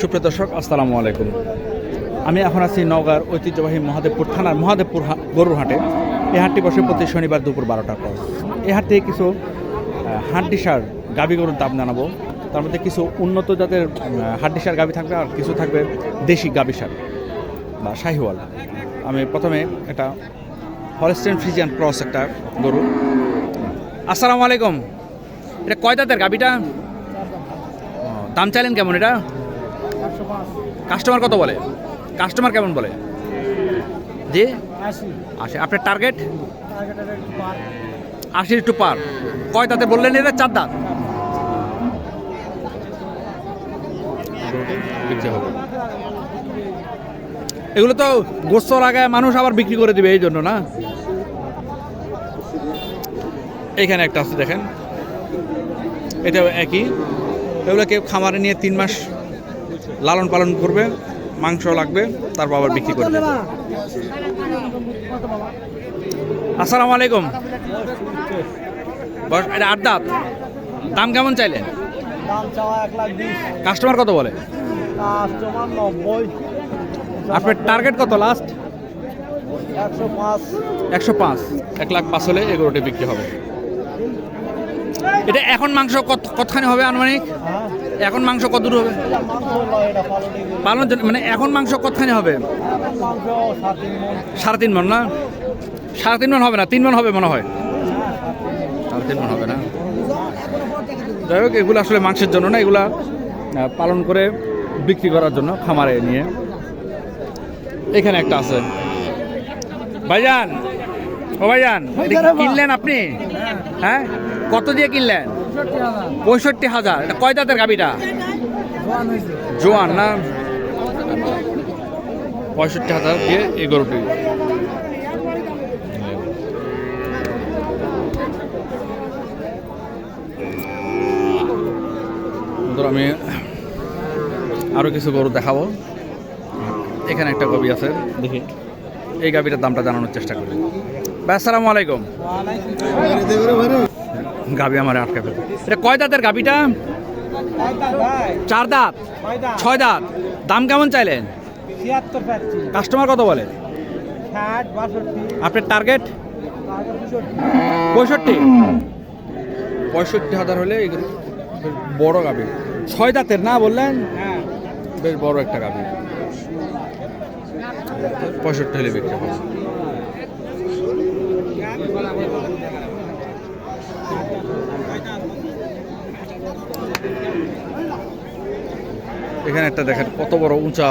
সুপ্রিয় দর্শক, আসসালামু আলাইকুম। আমি এখন আছি নওগাঁর ঐতিহ্যবাহী মহাদেবপুর থানার মহাদেবপুর গরুর হাটে এই হাটটি বসে প্রতি শনিবার দুপুর বারোটার পর। এই হাট থেকে কিছু হাড্ডিসার গাবি গরুর দাম জানাব। তার মধ্যে কিছু উন্নত জাতের হাড্ডিসার গাবি থাকবে আর কিছু থাকবে দেশি গাবি সার বা শাহিওয়াল। আমি প্রথমে একটা হলস্টেন ফ্রিজিয়ান ক্রস একটা গরু। আসসালামু আলাইকুম। এটা কয় দাঁতের গাবিটা? দাম চাইলেন কেমন এটা? কাস্টমার কত বলে? কাস্টমার কেমন বলে? জি? আশি। আপনার টার্গেট আশি টু পার। কয় তাতে বললেন এটা চার দাঁত? এগুলো তো গোস্ত লাগায় মানুষ আবার বিক্রি করে দিবে এই জন্য না? এইখানে একটা আছে দেখেন। এটা একই। এগুলো কেউ খামারে নিয়ে তিন মাস লালন পালন করবে মাংস লাগবে তারপর আবার বিক্রি করে দেবে। আসসালামু আলাইকুম। বস- এটা আট দাঁত। দাম কেমন বিশ কাস্টমার কত বলে? আপনার টার্গেট কত লাস্ট একশো পাঁচ। একশো পাঁচ। এক লাখ পাঁচ হলে এগুলোটি বিক্রি হবে। এটা এখন মাংস কত কতখানি হবে আনুমানিক? হ্যাঁ এখন মাংস কত দূর হবে? এটা মাংস নয় এটা পালনে গরু। পালন মানে এখন মাংস কতখানি হবে? সাড়ে তিন মন না? সাড়ে তিন মন হবে না? তিন মন হবে মনে হয়। সাড়ে তিন মন হবে না? যাই হোক এগুলো আসলে মাংসের জন্য না এগুলা পালন করে বিক্রি করার জন্য খামারে নিয়ে। এখানে একটা আছে। ভাইজান ও ভাইজান কিনলেন আপনি? হ্যাঁ? কত দিয়ে কিনলেন? পঁয়ষট্টি হাজার। এটা কয় দাঁতের গাবিটা জোয়ান না? পঁয়ষট্টি হাজার দিয়ে এই গরুটি। আমি আরও কিছু গরু দেখাবো। এখানে একটা গবি আছে। দেখি। এই গাবিটার দামটা জানানোর চেষ্টা করি। আসসালামু আলাইকুম। গাবি আমার আটকা ফেলে এটা কয় দাঁতের গাবিটা? চার দাঁত? ছয় দাঁত? দাম কেমন চাইলেন? কাস্টমার কত বলে? আপনার টার্গেট পঁয়ষট্টি। পঁয়ষট্টি হাজার হলে বড় গাবি। ছয় দাঁতের না বললেন? বেশ বড় একটা গাবি। পঁয়ষট্টি হলে বিক্রি হবে। এখানে একটা দেখেন কত বড় উঁচা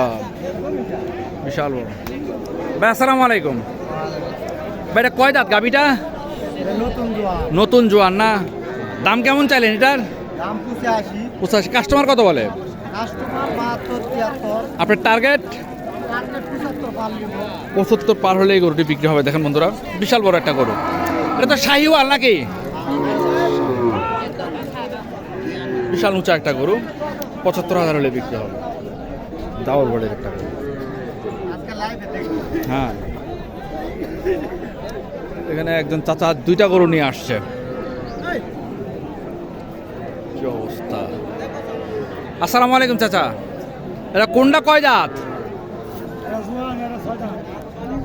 বিশাল বড়। ভাই আসসালামু আলাইকুম। ভাই এটা কয় দাঁত গাবিটা নতুন জোয়া নতুন জোয়ান না? দাম কেমন চাইলেন এটার? পঁচাশি। কাস্টমার কত বলে? আপনার টার্গেট? পঁচাত্তর পার হলে এই গরুটি বিক্রি হবে দেখেন বন্ধুরা। বিশাল বড় একটা গরু। এটা তো শাহিওয়াল নাকি? বিশাল উঁচা একটা গরু। পঁচাত্তর হাজার হলে বিক্রি হবে। দাওয়ার বড়ের একটা হ্যাঁ। এখানে একজন চাচা দুইটা গরু নিয়ে আসছে। কি অবস্থা। আসসালামু আলাইকুম চাচা। এটা কোনটা কয় দাঁত?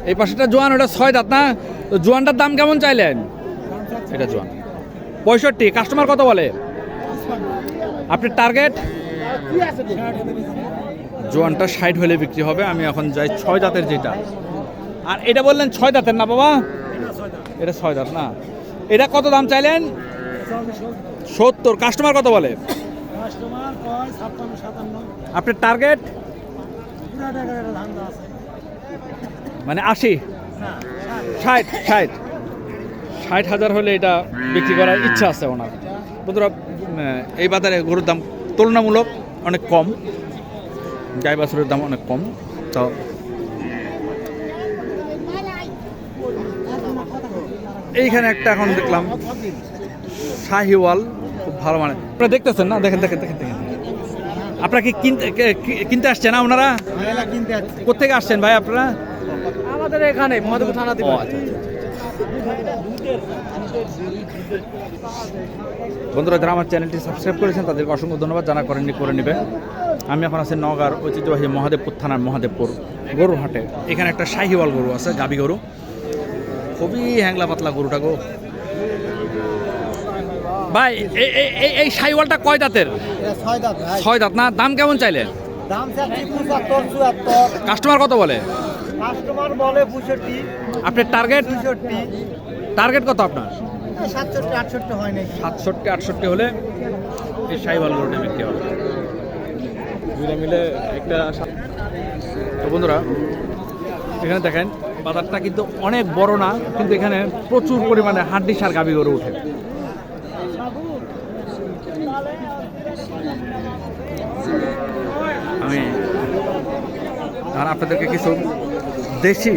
এই পাশেটা জোয়ান, ওটা ছয় দাঁত না? তো জোয়ানটার দাম কেমন চাইলেন? এটা জোয়ান। পঁয়ষট্টি কাস্টমার কত বলে? আপনার টার্গেট জোয়ানটা ষাট হলে বিক্রি হবে, আমি এখন যাই ছয় দাঁতের যেটা। আর এটা বললেন ছয় দাঁতের না বাবা? এটা ছয় দাঁত না। এটা কত দাম চাইলেন? সত্তর। কাস্টমার কত বলে? আপনার টার্গেট? মানে আশি? ষাট ষাট। ষাট হাজার হলে এটা বিক্রি করার ইচ্ছা আছে ওনার। বন্ধুরা এই বাজারে গরুর দাম তুলনামূলক অনেক কম। গাই বাছুরের দাম অনেক কম তো এইখানে একটা এখন দেখলাম শাহিওয়াল খুব ভালো মানে। আপনারা দেখতেছেন না? দেখেন দেখেন দেখেন দেখেন। আপনারা কি কিনতে কিনতে আসছেন না ওনারা? কোথেকে আসছেন ভাই আপনারা? আমাদের এখানে মহাদেবপুর থানা আচ্ছা, বন্ধুরা যারা আমার চ্যানেলটি সাবস্ক্রাইব করেছেন তাদেরকে অসংখ্য ধন্যবাদ। জানা করেননি করে নেবে। আমি এখন আছি নগার ঐতিহ্যবাহী মহাদেবপুর থানার মহাদেবপুর গরুর হাটে এখানে একটা শাহিওয়াল গরু আছে গাবি গরু। খুবই হ্যাংলা পাতলা গরুটা গো। ভাই এই- শাহিওয়ালটা কয় দাঁতের? ছয় দাঁত না? দাম কেমন চুয়াত্তর। কাস্টমার কত বলে? কাস্টমার বলে পঁয়ষট্টি। আপনার টার্গেট টার্গেট কত আপনার? সাতষট্টি আটষট্টি হয় নাকি সাতষট্টি আটষট্টি হলে এই শাহিওয়াল গরুটা বিক্রি হবে। দুইটা মিলে একটা তো বন্ধুরা এখানে দেখেন বাজারটা কিন্তু অনেক বড় না কিন্তু এখানে প্রচুর পরিমাণে হাড্ডি সার গাবি গরু ওঠে। আমি আর আপনাদেরকে কিছু দেশি?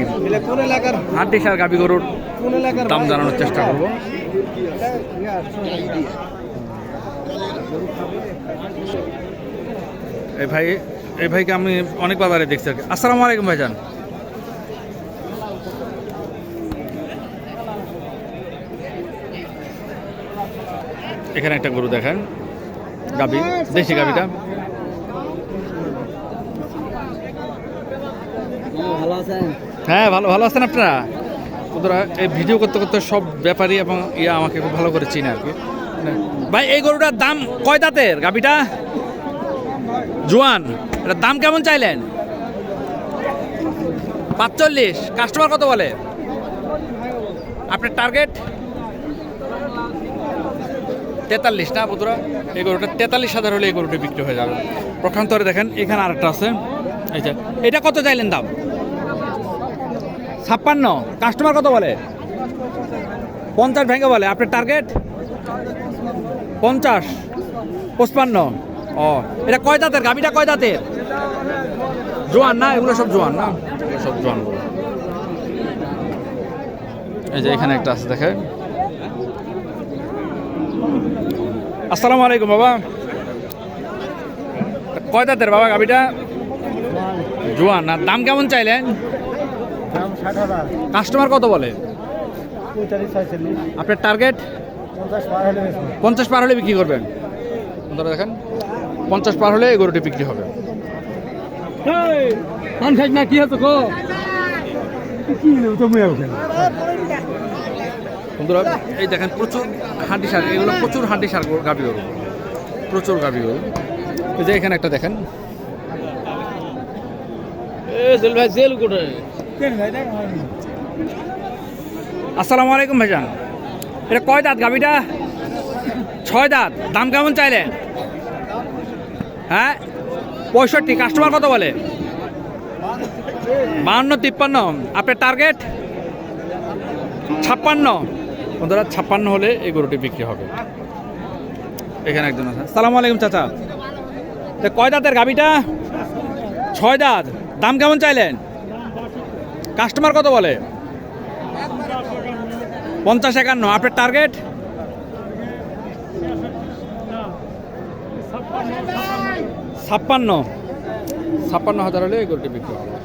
কোন এলাকার? সার গাবি গরুর কোন এলাকার দাম জানানোর চেষ্টা করব। এই ভাই এই ভাইকে আমি অনেক বাজারে দেখছি আর কি। আসসালামু আলাইকুম ভাইজান। এখানে একটা গরু দেখেন। গাবি দেশি গাবিটা ভালো আছেন হ্যাঁ ভালো ভালো আছেন আপনারা? বন্ধুরা, এই ভিডিও করতে করতে সব ব্যাপারী এবং ইয়া আমাকে খুব ভালো করে চিনে আর কি। ভাই, এই গরুটার দাম কয় দাঁতের? গাবিটা জোয়ান, এটার দাম কেমন চাইলেন? পাঁচচল্লিশ কাস্টমার কত বলে? আপনার টার্গেট তেতাল্লিশ না বন্ধুরা? এই গরুটা তেতাল্লিশ হাজার হলে এই গরুটা বিক্রি হয়ে যাবে। প্রখান্তরে দেখেন, এখানে আরেকটা আছে। এটা কত চাইলেন দাম? ছাপ্পান্ন। কাস্টমার কত বলে? পঞ্চাশ ভেঙে বলে। আপনার টার্গেট পঞ্চাশ। পঁচপান্ন। ও এটা কয় দাঁতের গাবিটা কয় দাঁতের জোয়ান না? এগুলো সব জোয়ান না? সব জোয়ান এই যে এখানে একটা আছে দেখে আসসালামু আলাইকুম বাবা। কয় দাঁতের বাবা গাবিটা জোয়ান আর দাম কেমন চাইলেন? কাস্টমার কত বলে? আপনার টার্গেট? পঞ্চাশ পার হলে পঞ্চাশ পার হলে বিক্রি করবেন? বন্ধুরা দেখেন পঞ্চাশ পার হলে এই গরুটি বিক্রি হবে। না কি হতো বন্ধুরা এই দেখেন প্রচুর হাঁটি সার এগুলো প্রচুর হাঁটি সার গাভী গরু। প্রচুর গাভী গরু। এই যে এখানে একটা দেখেন। ভাই জেল দেখ আসসালামু আলাইকুম ভাইজান। এটা কয় দাঁত গাভীটা? ছয় দাঁত। দাম কেমন চাইলেন হ্যাঁ? পঁয়ষট্টি। কাস্টমার কত বলে? বাহান্ন, তিপ্পান্ন। আপনার টার্গেট? ছাপ্পান্ন। বন্ধুরা, ছাপ্পান্ন হলে এই গরুটি বিক্রি হবে। এখানে একজন আছে। সালাম আলাইকুম, চাচা। কয় দাঁতের গাভীটা? ছয় দাঁত। দাম কেমন চাইলেন? কাস্টমার কত বলে? পঞ্চাশ একান্ন আপনার টার্গেট ছাপ্পান্ন। ছাপ্পান্ন হাজার হলে এই বিক্রি হবে।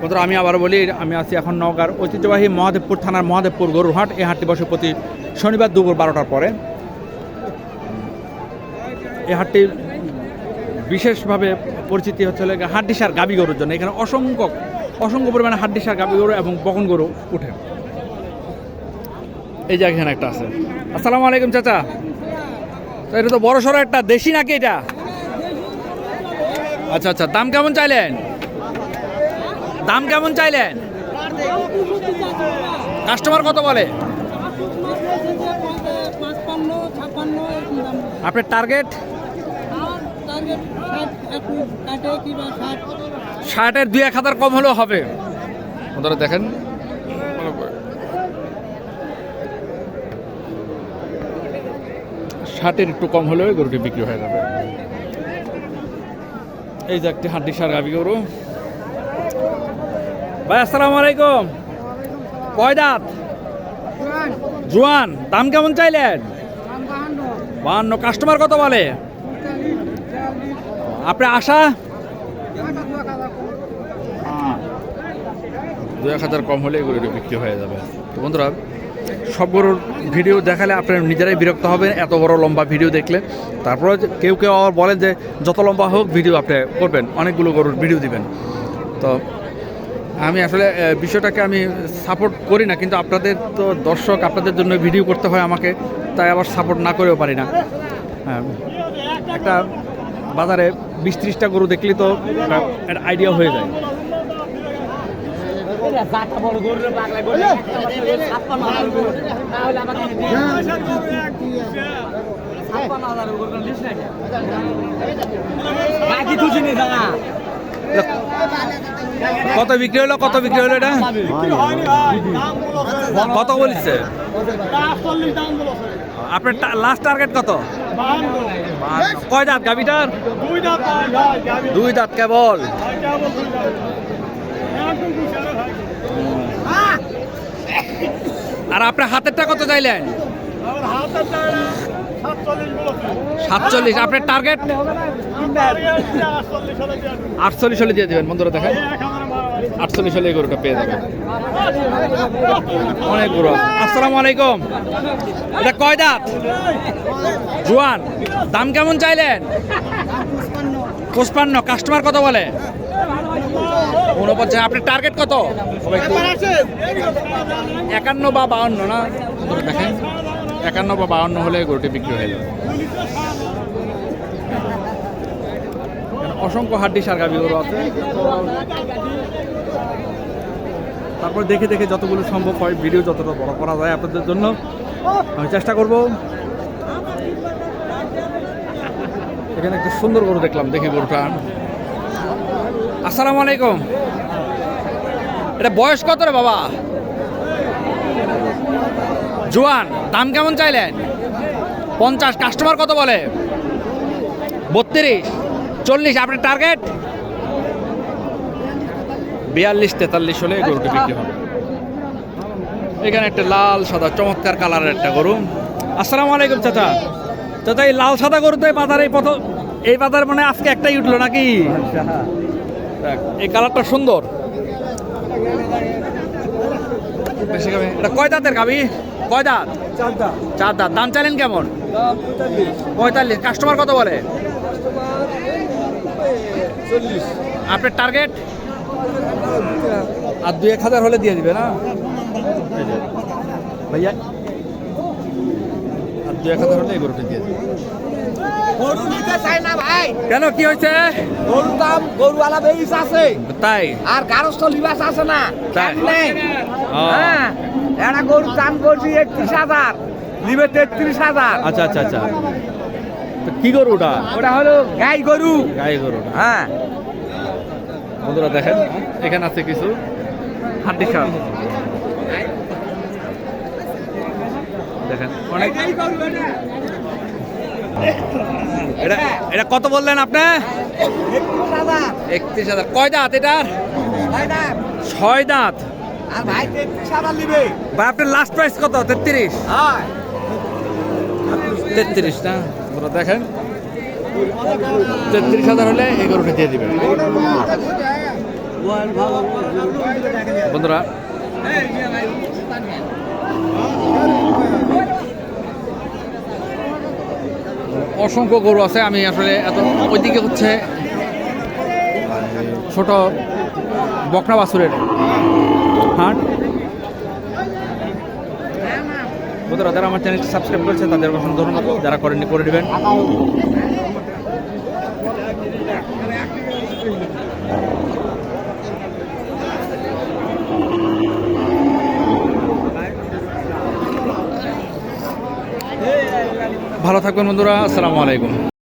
বন্ধুরা, আমি আবার বলি, আমি আছি এখন নওগাঁর ঐতিহ্যবাহী মহাদেবপুর থানার মহাদেবপুর গরুর হাট এই হাটটি বসে প্রতি শনিবার দুপুর বারোটার পরে। এই হাটটি বিশেষভাবে পরিচিতি হচ্ছে হলো হাড্ডি গাবি গরুর জন্য। এখানে অসংখ্য অসংখ্য পরিমাণে হাড্ডি সার গাবি গরু এবং বকন গরু উঠে। এই যে এখানে একটা আছে। আসসালামু আলাইকুম, চাচা। তো এটা তো বড় সড়ো একটা, দেশি নাকি এটা? আচ্ছা আচ্ছা দাম কেমন চাইলেন? দাম কেমন চাইলেন? কাস্টমার কত বলে? আপনার টার্গেট? ষাটের দুই এক হাজার কম হলেও হবে। ওনারা দেখেন। ষাটের একটু কম হলেও গরুটি বিক্রি হয়ে যাবে। এই যে একটি হাড্ডি সার গাবি গরু। ভাই আসসালামু আলাইকুম। কয় দাঁত? জোয়ান দাম কেমন চাইলেন? বাহান্ন। কাস্টমার কত বলে? আপনি আশা? দু এক হাজার কম হলে এগুলো বিক্রি হয়ে যাবে। তো বন্ধুরা সব গরুর ভিডিও দেখালে আপনারা নিজেরাই বিরক্ত হবেন এত বড় লম্বা ভিডিও দেখলে। তারপরে কেউ কেউ আবার বলেন যে যত লম্বা হোক ভিডিও আপনি করবেন অনেকগুলো গরুর ভিডিও দিবেন। তো আমি আসলে বিষয়টাকে আমি সাপোর্ট করি না কিন্তু আপনাদের তো দর্শক আপনাদের জন্য ভিডিও করতে হয় আমাকে তাই আবার সাপোর্ট না করেও পারি না। হ্যাঁ, একটা বাজারে বিশ ত্রিশটা গরু দেখলে তো একটা আইডিয়া হয়ে যায়। কত বিক্রি হলো? কত বিক্রি হলো এটা? কত বলছে? আপনার লাস্ট টার্গেট কত? কয় দাঁত গাবিটার দুই দাঁত কেবল। আর আপনার হাতেরটা কত চাইলেন? সাতচল্লিশ আপনার টার্গেট আটচল্লিশ হলে দিয়ে দেবেন। বন্ধুরা দেখেন। আটচল্লিশ হলে এই গরুটা পেয়ে যাবেন অনেক গরু। আসসালামু আলাইকুম। এটা কয় দাঁত? জোয়ান, দাম কেমন চাইলেন? পঁচপান্ন। কাস্টমার কত বলে? উনপঞ্চাশ। আপনার টার্গেট কত? একান্ন বা বাউন্ন না? দেখেন, একান্ন বা বাউন্ন হলে গরুটি বিক্রি হয়ে যাবে। অসংখ্য হাড্ডি সার গাভি গরু আছে। তারপর দেখে দেখে যতগুলো সম্ভব হয় ভিডিও যতটা বড় করা যায় আপনাদের জন্য। আমি চেষ্টা করব। এখানে একটা সুন্দর গরু দেখলাম, দেখি গরুটা। আসসালামু আলাইকুম। এটা বয়স কত রে বাবা? জোয়ান, দাম কেমন চাইলেন? পঞ্চাশ কাস্টমার কত বলে? বত্রিশ, চল্লিশ, আপনার টার্গেট বিয়াল্লিশ তেতাল্লিশ হলে গরুটি বিক্রি হবে। এখানে একটা লাল সাদা চমৎকার কালারের একটা গরু। আসসালামু আলাইকুম চাচা। চাচা এই লাল সাদা গরু তো এই বাজারে এই প্রথম এই বাজার মানে আজকে একটাই উঠল নাকি? এই কালারটা সুন্দর। এটা কয় দাঁতের গাবি কয় দাঁত? চার দাঁত। দাম চাইলেন কেমন? পঁয়তাল্লিশ। কাস্টমার কত বলে? আপনার টার্গেট? আর দুই এক হাজার হলে দিয়ে দিবে না? ভাইয়া? আর দুই এক হাজার হলে এই গরুটা দিয়ে দিবে। গরু নিতে চাই না ভাই। কেন কি হয়েছে? গরুর দাম গরু আলা আছে। তাই? আর গারস্থ লিবাস আছে না। তাই? নেই। হ্যাঁ এটা গরুর দাম করছি একত্রিশ হাজার। লিবে তেত্রিশ হাজার। আচ্ছা আচ্ছা আচ্ছা। তো কি গরু ওটা? ওটা হলো গাই গরু। গাই গরুটা। হ্যাঁ। বন্ধুরা দেখেন, এখানে আছে কিছু হাড্ডি সার দেখেন এটা এটা কত বললেন আপনি? একত্রিশ হাজার। কয় দাঁত এটার? ছয় দাঁত। ভাই, আপনার লাস্ট প্রাইস কত? তেত্রিশ। তেত্রিশ না? দেখেন তেত্রিশ হাজার হলে এই দিয়ে দিবেন। বন্ধুরা, অসংখ্য গরু আছে, আমি আসলে এত ওইদিকে হচ্ছে ছোট বকরা বাছুরের হাট। বন্ধুরা, যারা আমার চ্যানেলটি সাবস্ক্রাইব করেছে তাদের অসংখ্য ধন্যবাদ। যারা করেননি, করে নেবেন ভালো থাকবেন বন্ধুরা আসসালামু আলাইকুম।